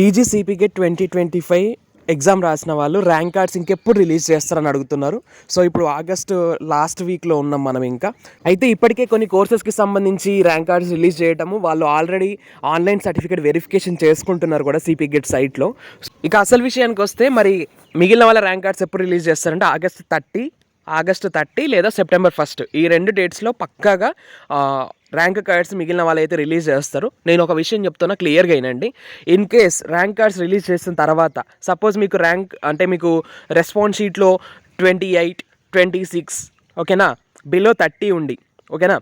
టీజీసీపీకే twenty twenty five exam రాసిన వాళ్ళు rank cards ఇంకెప్పుడు రిలీజ్ చేస్తారని అడుగుతున్నారు. సో ఇప్పుడు ఆగస్ట్ లాస్ట్ వీక్లో ఉన్నాం మనం ఇంకా. అయితే ఇప్పటికే కొన్ని కోర్సెస్కి సంబంధించి ర్యాంక్ కార్డ్స్ రిలీజ్ చేయటము వాళ్ళు ఆల్రెడీ ఆన్లైన్ సర్టిఫికేట్ వెరిఫికేషన్ చేసుకుంటున్నారు కూడా సిపి గెట్ సైట్లో. ఇక అసలు విషయానికి వస్తే మరి మిగిలిన వాళ్ళ ర్యాంక్ కార్డ్స్ ఎప్పుడు రిలీజ్ చేస్తారంటే ఆగస్ట్ థర్టీ ఆగస్ట్ థర్టీ లేదా సెప్టెంబర్ ఫస్ట్. ఈ రెండు డేట్స్లో పక్కాగా ర్యాంక్ కార్డ్స్ మిగిలిన వాళ్ళైతే రిలీజ్ చేస్తారు. నేను ఒక విషయం చెప్తున్నా క్లియర్గా అయినండి in case rank cards release చేసిన తర్వాత సపోజ్ మీకు ర్యాంక్ అంటే మీకు రెస్పాన్స్ షీట్లో ట్వంటీ ఎయిట్ ట్వంటీ సిక్స్ ఓకేనా? బిలో థర్టీ ఉండి ఓకేనా?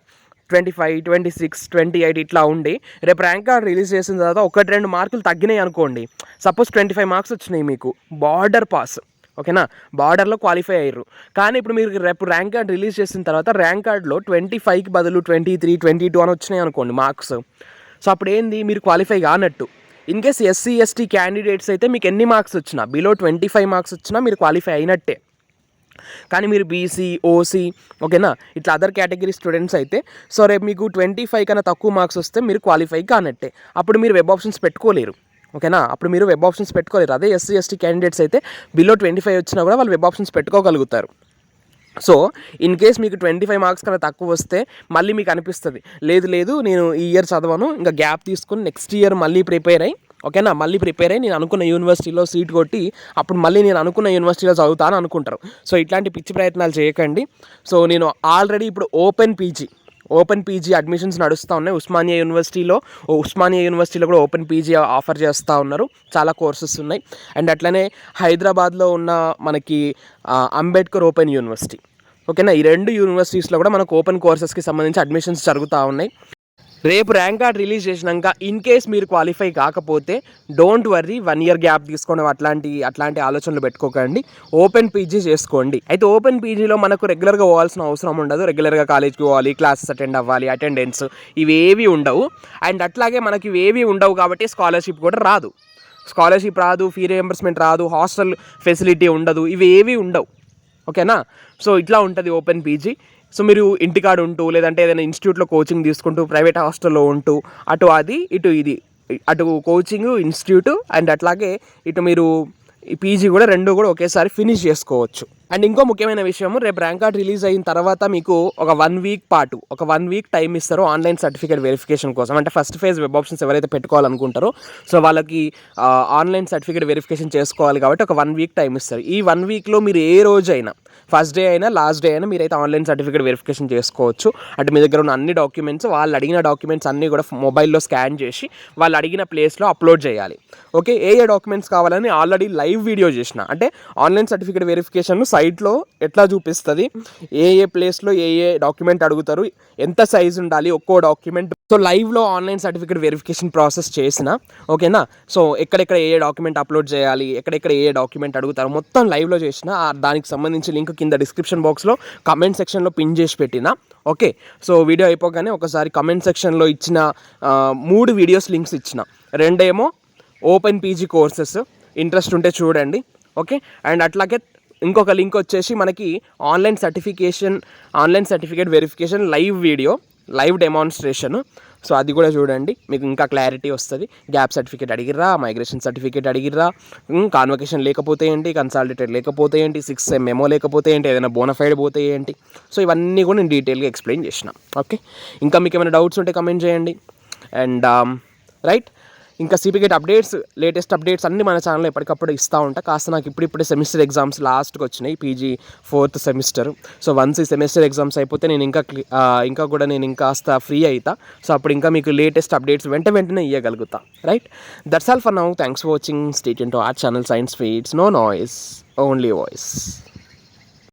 Twenty five twenty six twenty eight ఇట్లా ఉండి రేపు ర్యాంక్ కార్డ్ రిలీజ్ చేసిన తర్వాత ఒకటి రెండు మార్కులు తగ్గినాయి అనుకోండి. సపోజ్ ట్వంటీ ఫైవ్ మార్క్స్ వచ్చినాయి మీకు బార్డర్ పాస్. ఓకేనా? బార్డర్లో క్వాలిఫై అయ్యారు. కానీ ఇప్పుడు మీరు రేపు ర్యాంక్ కార్డ్ రిలీజ్ చేసిన తర్వాత ర్యాంక్ కార్డ్లో ట్వంటీ ఫైవ్కి బదులు ట్వంటీ త్రీ ట్వంటీ టూ అని వచ్చినాయి అనుకోండి మార్క్స్. సో అప్పుడు ఏంది? మీరు క్వాలిఫై కానట్టు. In case SC ST candidates అయితే మీకు ఎన్ని మార్క్స్ వచ్చినా బిలో ట్వంటీ ఫైవ్ మార్క్స్ వచ్చినా మీరు క్వాలిఫై అయినట్టే. కానీ మీరు బీసీ ఓసీ ఓకేనా? ఇట్లా అదర్ కేటగిరీ స్టూడెంట్స్ అయితే సో రేపు మీకు ట్వంటీ ఫైవ్ కన్నా తక్కువ మార్క్స్ వస్తే మీరు క్వాలిఫై కానట్టే. అప్పుడు మీరు వెబ్ ఆప్షన్స్ పెట్టుకోలేరు. ఓకేనా? అప్పుడు మీరు వెబ్ ఆప్షన్స్ పెట్టుకోలేరు. అదే ఎస్సీ ఎస్టీ క్యాండిడేట్స్ అయితే బిలో ట్వంటీ ఫైవ్ వచ్చినా కూడా వాళ్ళు వెబ్ ఆప్షన్స్ పెట్టుకోగలుగుతారు. సో ఇన్ కేస్ మీకు ట్వంటీ ఫైవ్ మార్క్స్ కన్నా తక్కువ వస్తే మళ్ళీ మీకు అనిపిస్తుంది. లేదు లేదు నేను ఈ ఇయర్ చదవను ఇంకా గ్యాప్ తీసుకుని నెక్స్ట్ ఇయర్ మళ్ళీ ప్రిపేర్ అయ్యి ఓకేనా? మళ్ళీ ప్రిపేర్ అయ్యి నేను అనుకున్న యూనివర్సిటీలో సీట్ కొట్టి అప్పుడు మళ్ళీ నేను అనుకున్న యూనివర్సిటీలో చదువుతాను అనుకుంటారు. సో ఇట్లాంటి పిచ్చి ప్రయత్నాలు చేయకండి. సో నేను ఆల్రెడీ ఇప్పుడు open PG open PG admissions నడుస్తూ ఉన్నాయి. ఉస్మానియా యూనివర్సిటీలో ఉస్మానియా యూనివర్సిటీలో కూడా ఓపెన్ పీజీ ఆఫర్ చేస్తూ ఉన్నారు. చాలా కోర్సెస్ ఉన్నాయి. అండ్ అట్లనే హైదరాబాద్లో ఉన్న మనకి అంబేద్కర్ ఓపెన్ యూనివర్సిటీ. ఓకేనా? ఈ రెండు యూనివర్సిటీస్లో కూడా మనకు ఓపెన్ కోర్సెస్కి సంబంధించి అడ్మిషన్స్ జరుగుతూ ఉన్నాయి. రేపు ర్యాంక్ కార్డ్ రిలీజ్ చేసినాక ఇన్ కేస్ మీరు క్వాలిఫై కాకపోతే don't worry one year gap తీసుకోవడం అట్లాంటి అట్లాంటి ఆలోచనలు పెట్టుకోకండి. ఓపెన్ పీజీ చేసుకోండి. అయితే ఓపెన్ పీజీలో మనకు రెగ్యులర్గా పోవాల్సిన అవసరం ఉండదు. రెగ్యులర్గా కాలేజ్కి పోవాలి క్లాసెస్ అటెండ్ అవ్వాలి అటెండెన్స్ ఇవేవి ఉండవు. అండ్ అట్లాగే మనకి ఇవేవి ఉండవు కాబట్టి స్కాలర్షిప్ కూడా రాదు. స్కాలర్షిప్ రాదు ఫీ రియంబర్స్మెంట్ రాదు హాస్టల్ ఫెసిలిటీ ఉండదు ఇవి ఏవి ఉండవు ఓకేనా సో ఇట్లా ఉంటుంది ఓపెన్ పీజీ సో మీరు ఇంటికాడ ఉంటూ లేదంటే ఏదైనా ఇన్స్టిట్యూట్లో కోచింగ్ తీసుకుంటూ ప్రైవేట్ హాస్టల్లో ఉంటూ అటు అది ఇటు ఇది అటు కోచింగ్ ఇన్స్టిట్యూట్ అండ్ అట్లాగే ఇటు మీరు ఈ పీజీ కూడా రెండు కూడా ఒకేసారి ఫినిష్ చేసుకోవచ్చు. అండ్ ఇంకో ముఖ్యమైన విషయం రేపు ర్యాంక్ కార్డ్ రిలీజ్ అయిన తర్వాత మీకు ఒక వన్ వీక్ పాటు ఒక వన్ వీక్ టైం ఇస్తారు ఆన్లైన్ సర్టిఫికేట్ వెరిఫికేషన్ కోసం. అంటే ఫస్ట్ ఫేజ్ వెబ్ ఆప్షన్స్ ఎవరైతే పెట్టుకోవాలనుకుంటారో సో వాళ్ళకి ఆన్లైన్ సర్టిఫికేట్ వెరిఫికేషన్ చేసుకోవాలి కాబట్టి ఒక వన్ వీక్ టైం ఇస్తారు. ఈ వన్ వీక్లో మీరు ఏ రోజైనా ఫస్ట్ డే అయినా లాస్ట్ డే అయినా మీరైతే ఆన్లైన్ సర్టిఫికేట్ వెరిఫికేషన్ చేసుకోవచ్చు. అంటే మీ దగ్గర ఉన్న అన్ని డాక్యుమెంట్స్ వాళ్ళు అడిగిన డాక్యుమెంట్స్ అన్నీ కూడా మొబైల్లో స్కాన్ చేసి వాళ్ళు అడిగిన ప్లేస్లో అప్లోడ్ చేయాలి. ఓకే? ఏ ఏ డాక్యుమెంట్స్ కావాలని ఆల్రెడీ లైవ్ వీడియో చేసిన అంటే ఆన్లైన్ సర్టిఫికేట్ వెరిఫికేషన్ సైట్లో ఎట్లా చూపిస్తుంది? ఏ ఏ ప్లేస్లో ఏ ఏ డాక్యుమెంట్ అడుగుతారు? ఎంత సైజ్ ఉండాలి? ఒక్కో డాక్యుమెంట్. సో లైవ్లో ఆన్లైన్ సర్టిఫికేట్ వెరిఫికేషన్ ప్రాసెస్ చేసిన. ఓకేనా? సో ఎక్కడెక్కడ ఏ డాక్యుమెంట్ అప్లోడ్ చేయాలి? ఎక్కడెక్కడ ఏ ఏ డాక్యుమెంట్ అడుగుతారు? మొత్తం లైవ్లో చేసిన. దానికి సంబంధించి లింక్ కింద డిస్క్రిప్షన్ బాక్స్లో కమెంట్ సెక్షన్లో పిన్ చేసి పెట్టిన. ఓకే? సో వీడియో అయిపోగానే ఒకసారి కమెంట్ సెక్షన్లో ఇచ్చిన మూడు వీడియోస్ లింక్స్ ఇచ్చిన. రెండేమో ఓపెన్ పీజీ కోర్సెస్. ఇంట్రెస్ట్ ఉంటే చూడండి. ఓకే? అండ్ అట్లాగే ఇంకొక లింక్ వచ్చేసి మనకి online certification online certificate verification live video live demonstration so అది కూడా చూడండి. మీకు ఇంకా క్లారిటీ వస్తుంది. గ్యాప్ సర్టిఫికేట్ అడిగిర్రా మైగ్రేషన్ సర్టిఫికేట్ అడిగిర్రా కాన్వకేషన్ లేకపోతే ఏంటి కన్సాలిడేటెడ్ లేకపోతే ఏంటి సిక్స్ మెమో లేకపోతే ఏంటి ఏదైనా బోనఫైడ్ పోతే ఏంటి. సో ఇవన్నీ కూడా నేను డీటెయిల్గా ఎక్స్ప్లెయిన్ చేసిన. ఓకే ఇంకా మీకు ఏమైనా డౌట్స్ ఉంటే కమెంట్ చేయండి. అండ్ రైట్ um, ఇంకా సిపిగేట్ అప్డేట్స్ లేటెస్ట్ అప్డేట్స్ అన్ని మన ఛానల్లో ఎప్పటికప్పుడు ఇస్తూ ఉంటా. కాస్త నాకు ఇప్పుడిప్పుడే సెమిస్టర్ ఎగ్జామ్స్ లాస్ట్కి వచ్చినాయి PG fourth semester so once ఈ సెమిస్టర్ ఎగ్జామ్స్ అయిపోతే నేను ఇంకా ఇంకా కూడా నేను ఇంకాస్త ఫ్రీ అవుతా సో అప్పుడు ఇంకా మీకు లేటెస్ట్ అప్డేట్స్ వెంట వెంటనే ఇవ్వగలుగుతా right that's all for now thanks for watching state in to our channel science feeds no noise only voice